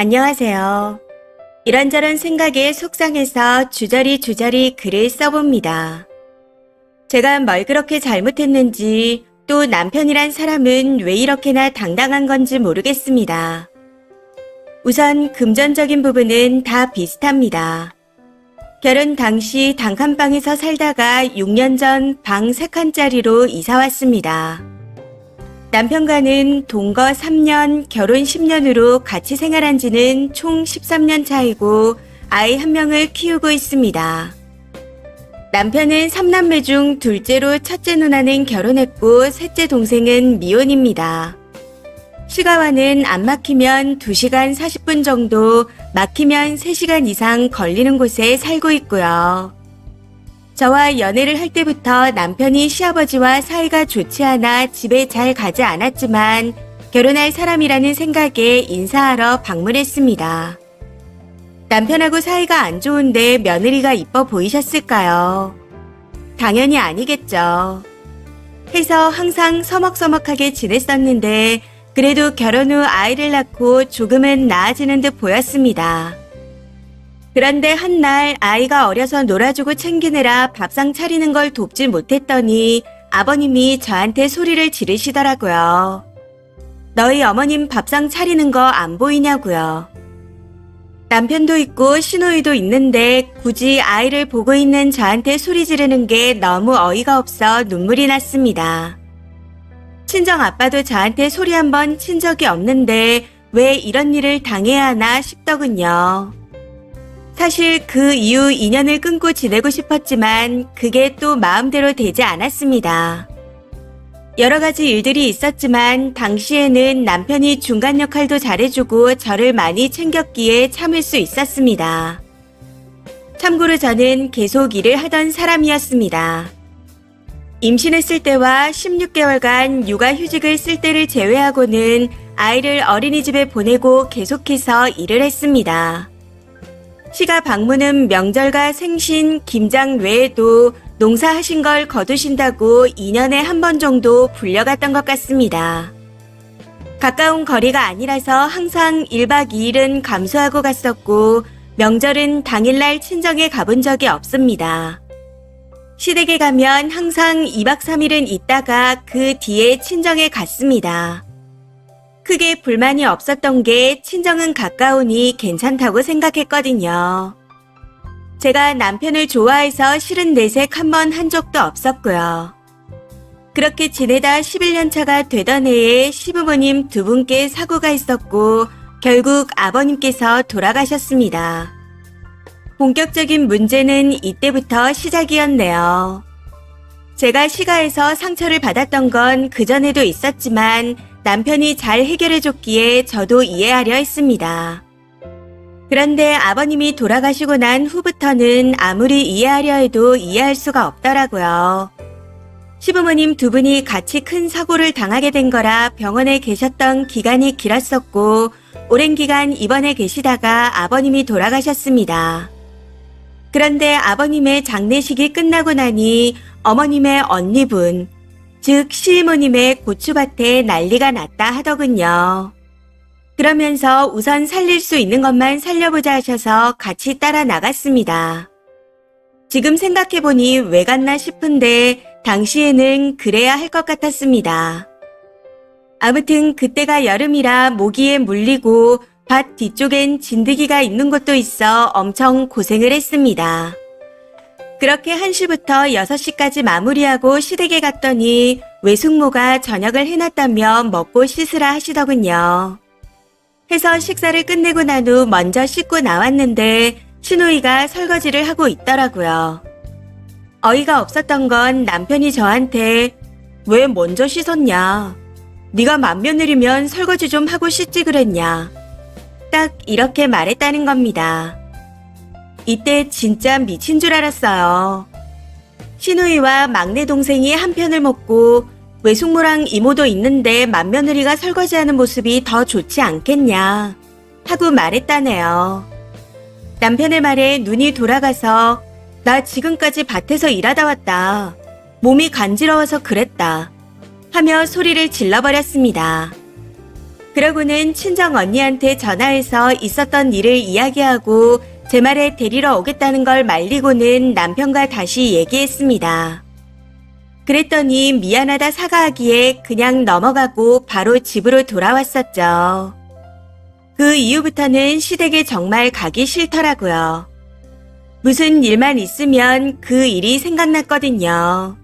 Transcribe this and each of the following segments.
안녕하세요. 이런저런 생각에 속상해서 주저리 주저리 글을 써봅니다. 제가 뭘 그렇게 잘못했는지 또 남편이란 사람은 왜 이렇게나 당당한 건지 모르겠습니다. 우선 금전적인 부분은 다 비슷합니다. 결혼 당시 단칸방에서 살다가 6년 전 방 3칸짜리로 이사 왔습니다. 남편과는 동거 3년, 결혼 10년으로 같이 생활한 지는 총 13년 차이고 아이 한 명을 키우고 있습니다. 남편은 3남매 중 둘째로 첫째 누나는 결혼했고 셋째 동생은 미혼입니다. 시가와는 안 막히면 2시간 40분 정도, 막히면 3시간 이상 걸리는 곳에 살고 있고요. 저와 연애를 할 때부터 남편이 시아버지와 사이가 좋지 않아 집에 잘 가지 않았지만 결혼할 사람이라는 생각에 인사하러 방문했습니다. 남편하고 사이가 안 좋은데 며느리가 이뻐 보이셨을까요? 당연히 아니겠죠. 해서 항상 서먹서먹하게 지냈었는데 그래도 결혼 후 아이를 낳고 조금은 나아지는 듯 보였습니다. 그런데 한 날 아이가 어려서 놀아주고 챙기느라 밥상 차리는 걸 돕지 못했더니 아버님이 저한테 소리를 지르시더라고요. 너희 어머님 밥상 차리는 거 안 보이냐고요. 남편도 있고 시누이도 있는데 굳이 아이를 보고 있는 저한테 소리 지르는 게 너무 어이가 없어 눈물이 났습니다. 친정 아빠도 저한테 소리 한 번 친 적이 없는데 왜 이런 일을 당해야 하나 싶더군요. 사실 그 이후 인연을 끊고 지내고 싶었지만 그게 또 마음대로 되지 않았습니다. 여러 가지 일들이 있었지만 당시에는 남편이 중간 역할도 잘해주고 저를 많이 챙겼기에 참을 수 있었습니다. 참고로 저는 계속 일을 하던 사람이었습니다. 임신했을 때와 16개월간 육아 휴직을 쓸 때를 제외하고는 아이를 어린이집에 보내고 계속해서 일을 했습니다. 시가 방문은 명절과 생신, 김장 외에도 농사하신 걸 거두신다고 2년에 한 번 정도 불려갔던 것 같습니다. 가까운 거리가 아니라서 항상 1박 2일은 감수하고 갔었고 명절은 당일날 친정에 가본 적이 없습니다. 시댁에 가면 항상 2박 3일은 있다가 그 뒤에 친정에 갔습니다. 크게 불만이 없었던 게 친정은 가까우니 괜찮다고 생각했거든요. 제가 남편을 좋아해서 싫은 내색 한 번 한 적도 없었고요. 그렇게 지내다 11년 차가 되던 해에 시부모님 두 분께 사고가 있었고 결국 아버님께서 돌아가셨습니다. 본격적인 문제는 이때부터 시작이었네요. 제가 시가에서 상처를 받았던 건 그전에도 있었지만 남편이 잘 해결해줬기에 저도 이해하려 했습니다. 그런데 아버님이 돌아가시고 난 후부터는 아무리 이해하려 해도 이해할 수가 없더라고요. 시부모님 두 분이 같이 큰 사고를 당하게 된 거라 병원에 계셨던 기간이 길었었고, 오랜 기간 입원해 계시다가 아버님이 돌아가셨습니다. 그런데 아버님의 장례식이 끝나고 나니 어머님의 언니분, 즉 시이모님의 고추밭에 난리가 났다 하더군요. 그러면서 우선 살릴 수 있는 것만 살려보자 하셔서 같이 따라 나갔습니다. 지금 생각해보니 왜 갔나 싶은데 당시에는 그래야 할 것 같았습니다. 아무튼 그때가 여름이라 모기에 물리고 밭 뒤쪽엔 진드기가 있는 곳도 있어 엄청 고생을 했습니다. 그렇게 1시부터 6시까지 마무리하고 시댁에 갔더니 외숙모가 저녁을 해놨다며 먹고 씻으라 하시더군요. 해서 식사를 끝내고 난 후 먼저 씻고 나왔는데 신우이가 설거지를 하고 있더라고요. 어이가 없었던 건 남편이 저한테 왜 먼저 씻었냐? 네가 맏며느리면 설거지 좀 하고 씻지 그랬냐? 딱 이렇게 말했다는 겁니다. 이때 진짜 미친 줄 알았어요. 신우이와 막내 동생이 한 편을 먹고 외숙모랑 이모도 있는데 맏며느리가 설거지하는 모습이 더 좋지 않겠냐 하고 말했다네요. 남편의 말에 눈이 돌아가서 나 지금까지 밭에서 일하다 왔다. 몸이 간지러워서 그랬다. 하며 소리를 질러버렸습니다. 그러고는 친정 언니한테 전화해서 있었던 일을 이야기하고 제 말에 데리러 오겠다는 걸 말리고는 남편과 다시 얘기했습니다. 그랬더니 미안하다 사과하기에 그냥 넘어가고 바로 집으로 돌아왔었죠. 그 이후부터는 시댁에 정말 가기 싫더라고요. 무슨 일만 있으면 그 일이 생각났거든요.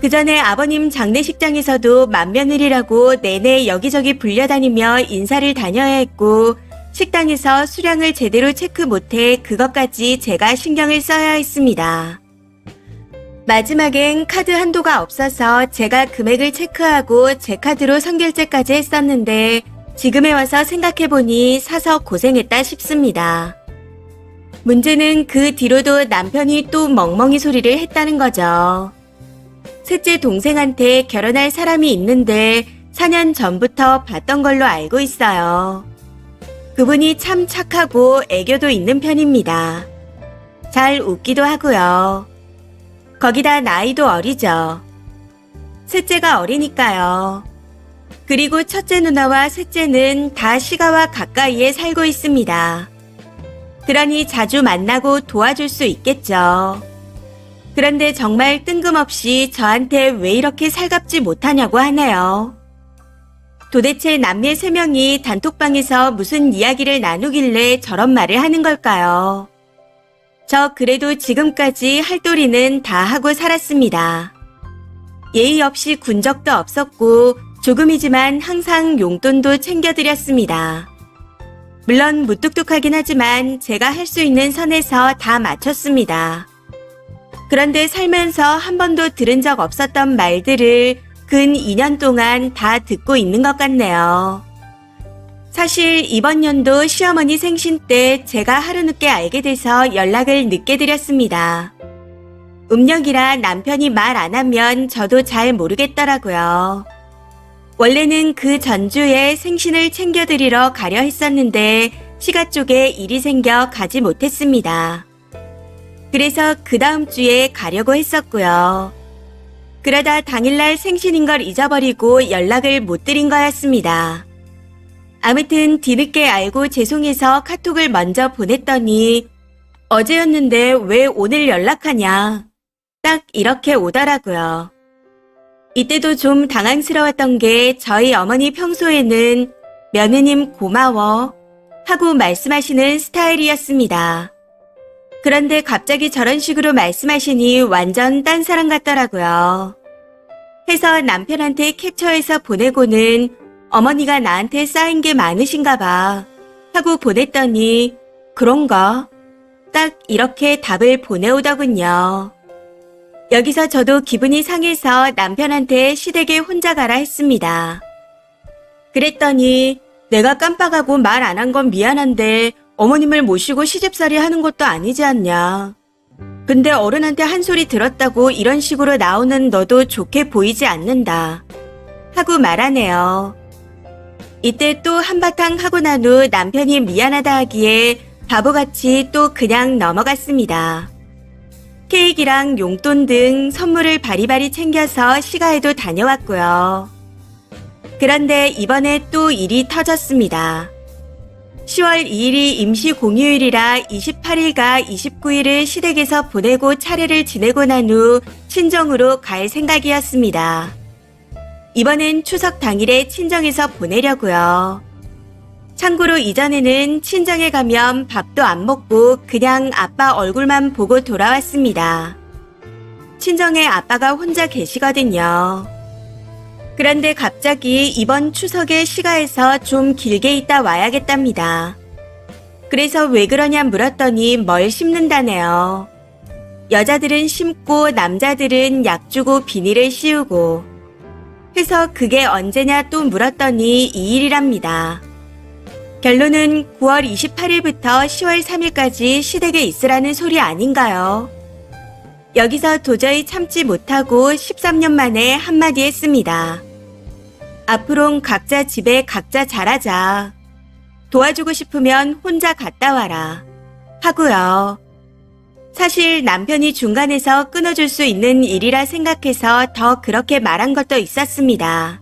그 전에 아버님 장례식장에서도 맏며느리라고 내내 여기저기 불려다니며 인사를 다녀야 했고, 식당에서 수량을 제대로 체크 못해 그것까지 제가 신경을 써야 했습니다. 마지막엔 카드 한도가 없어서 제가 금액을 체크하고 제 카드로 선결제까지 했었는데 지금에 와서 생각해보니 사서 고생했다 싶습니다. 문제는 그 뒤로도 남편이 또 멍멍이 소리를 했다는 거죠. 셋째 동생한테 결혼할 사람이 있는데 4년 전부터 봤던 걸로 알고 있어요. 그분이 참 착하고 애교도 있는 편입니다. 잘 웃기도 하고요. 거기다 나이도 어리죠. 셋째가 어리니까요. 그리고 첫째 누나와 셋째는 다 시가와 가까이에 살고 있습니다. 그러니 자주 만나고 도와줄 수 있겠죠. 그런데 정말 뜬금없이 저한테 왜 이렇게 살갑지 못하냐고 하네요. 도대체 남매 세 명이 단톡방에서 무슨 이야기를 나누길래 저런 말을 하는 걸까요? 저 그래도 지금까지 할도리는 다 하고 살았습니다. 예의 없이 군 적도 없었고 조금이지만 항상 용돈도 챙겨드렸습니다. 물론 무뚝뚝하긴 하지만 제가 할 수 있는 선에서 다 맞췄습니다. 그런데 살면서 한 번도 들은 적 없었던 말들을 근 2년 동안 다 듣고 있는 것 같네요. 사실 이번 연도 시어머니 생신 때 제가 하루 늦게 알게 돼서 연락을 늦게 드렸습니다. 음력이라 남편이 말 안 하면 저도 잘 모르겠더라고요. 원래는 그 전주에 생신을 챙겨드리러 가려 했었는데 시가 쪽에 일이 생겨 가지 못했습니다. 그래서 그 다음 주에 가려고 했었고요. 그러다 당일날 생신인 걸 잊어버리고 연락을 못 드린 거였습니다. 아무튼 뒤늦게 알고 죄송해서 카톡을 먼저 보냈더니 어제였는데 왜 오늘 연락하냐. 딱 이렇게 오더라고요. 이때도 좀 당황스러웠던 게 저희 어머니 평소에는 며느님 고마워 하고 말씀하시는 스타일이었습니다. 그런데 갑자기 저런 식으로 말씀하시니 완전 딴 사람 같더라고요. 해서 남편한테 캡처해서 보내고는 어머니가 나한테 쌓인 게 많으신가 봐 하고 보냈더니 그런가? 딱 이렇게 답을 보내오더군요. 여기서 저도 기분이 상해서 남편한테 시댁에 혼자 가라 했습니다. 그랬더니 내가 깜빡하고 말 안 한 건 미안한데 어머님을 모시고 시집살이 하는 것도 아니지 않냐. 근데 어른한테 한 소리 들었다고 이런 식으로 나오는 너도 좋게 보이지 않는다. 하고 말하네요. 이때 또 한바탕 하고 난 후 남편이 미안하다 하기에 바보같이 또 그냥 넘어갔습니다. 케이크랑 용돈 등 선물을 바리바리 챙겨서 시가에도 다녀왔고요. 그런데 이번에 또 일이 터졌습니다. 10월 2일이 임시 공휴일이라 28일과 29일을 시댁에서 보내고 차례를 지내고 난 후 친정으로 갈 생각이었습니다. 이번엔 추석 당일에 친정에서 보내려고요. 참고로 이전에는 친정에 가면 밥도 안 먹고 그냥 아빠 얼굴만 보고 돌아왔습니다. 친정에 아빠가 혼자 계시거든요. 그런데 갑자기 이번 추석에 시가에서 좀 길게 있다 와야겠답니다. 그래서 왜 그러냐 물었더니 뭘 심는다네요. 여자들은 심고 남자들은 약 주고 비닐을 씌우고 해서 그게 언제냐 또 물었더니 이 일이랍니다. 결론은 9월 28일부터 10월 3일까지 시댁에 있으라는 소리 아닌가요? 여기서 도저히 참지 못하고 13년 만에 한마디 했습니다. 앞으론 각자 집에 각자 잘하자. 도와주고 싶으면 혼자 갔다 와라. 하고요. 사실 남편이 중간에서 끊어줄 수 있는 일이라 생각해서 더 그렇게 말한 것도 있었습니다.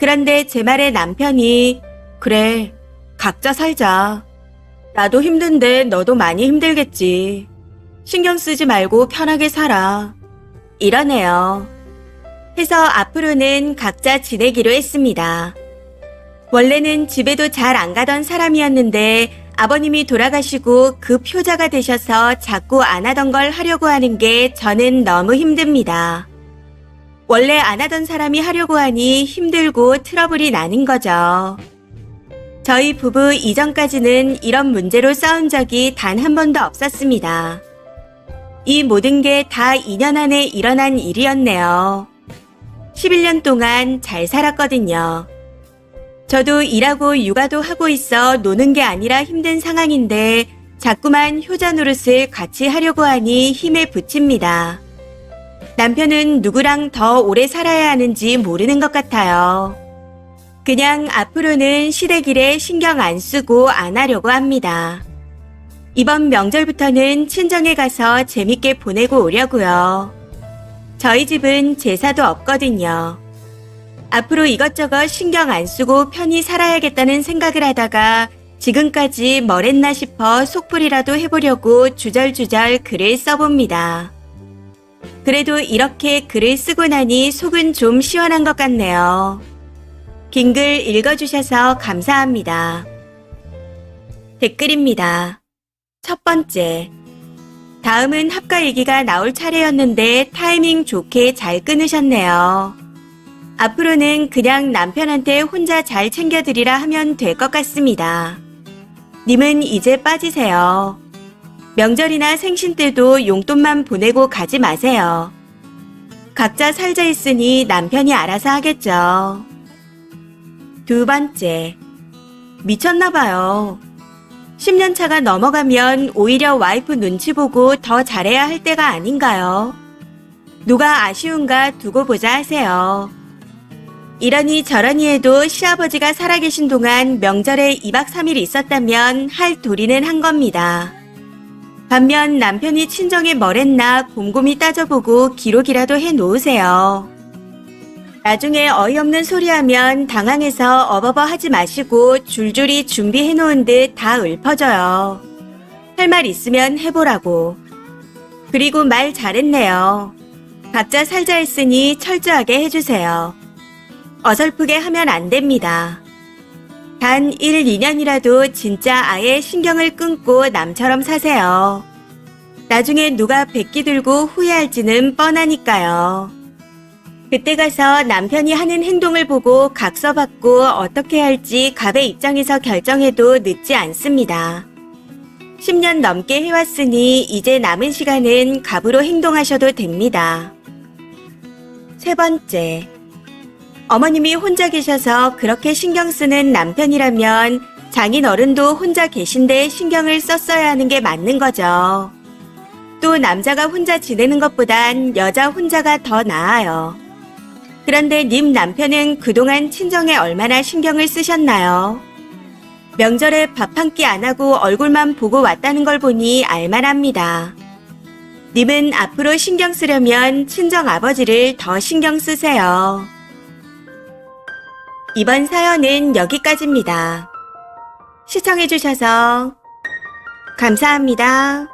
그런데 제 말에 남편이 그래, 각자 살자. 나도 힘든데 너도 많이 힘들겠지. 신경 쓰지 말고 편하게 살아. 이러네요. 해서 앞으로는 각자 지내기로 했습니다. 원래는 집에도 잘 안 가던 사람이었는데 아버님이 돌아가시고 그 표자가 되셔서 자꾸 안 하던 걸 하려고 하는 게 저는 너무 힘듭니다. 원래 안 하던 사람이 하려고 하니 힘들고 트러블이 나는 거죠. 저희 부부 이전까지는 이런 문제로 싸운 적이 단 한 번도 없었습니다. 이 모든 게 다 2년 안에 일어난 일이었네요. 11년 동안 잘 살았거든요. 저도 일하고 육아도 하고 있어 노는 게 아니라 힘든 상황인데 자꾸만 효자 노릇을 같이 하려고 하니 힘에 부칩니다. 남편은 누구랑 더 오래 살아야 하는지 모르는 것 같아요. 그냥 앞으로는 시댁일에 신경 안 쓰고 안 하려고 합니다. 이번 명절부터는 친정에 가서 재밌게 보내고 오려고요. 저희 집은 제사도 없거든요. 앞으로 이것저것 신경 안 쓰고 편히 살아야겠다는 생각을 하다가 지금까지 뭘 했나 싶어 속풀이라도 해보려고 주절주절 글을 써봅니다. 그래도 이렇게 글을 쓰고 나니 속은 좀 시원한 것 같네요. 긴 글 읽어주셔서 감사합니다. 댓글입니다. 첫 번째. 다음은 합가 얘기가 나올 차례였는데 타이밍 좋게 잘 끊으셨네요. 앞으로는 그냥 남편한테 혼자 잘 챙겨드리라 하면 될 것 같습니다. 님은 이제 빠지세요. 명절이나 생신 때도 용돈만 보내고 가지 마세요. 각자 살자 했으니 남편이 알아서 하겠죠. 두 번째. 미쳤나봐요. 10년 차가 넘어가면 오히려 와이프 눈치 보고 더 잘해야 할 때가 아닌가요? 누가 아쉬운가 두고 보자 하세요. 이러니 저러니 해도 시아버지가 살아계신 동안 명절에 2박 3일 있었다면 할 도리는 한 겁니다. 반면 남편이 친정에 뭘 했나 곰곰이 따져보고 기록이라도 해 놓으세요. 나중에 어이없는 소리 하면 당황해서 어버버 하지 마시고 줄줄이 준비해 놓은 듯 다 읊어져요. 할 말 있으면 해보라고. 그리고 말 잘했네요. 각자 살자 했으니 철저하게 해주세요. 어설프게 하면 안 됩니다. 단 1, 2년이라도 진짜 아예 신경을 끊고 남처럼 사세요. 나중에 누가 백기 들고 후회할지는 뻔하니까요. 그때 가서 남편이 하는 행동을 보고 각서받고 어떻게 할지 갑의 입장에서 결정해도 늦지 않습니다. 10년 넘게 해왔으니 이제 남은 시간은 갑으로 행동하셔도 됩니다. 세 번째. 어머님이 혼자 계셔서 그렇게 신경 쓰는 남편이라면 장인 어른도 혼자 계신데 신경을 썼어야 하는 게 맞는 거죠. 또 남자가 혼자 지내는 것보단 여자 혼자가 더 나아요. 그런데 님 남편은 그동안 친정에 얼마나 신경을 쓰셨나요? 명절에 밥 한 끼 안 하고 얼굴만 보고 왔다는 걸 보니 알만합니다. 님은 앞으로 신경 쓰려면 친정 아버지를 더 신경 쓰세요. 이번 사연은 여기까지입니다. 시청해주셔서 감사합니다.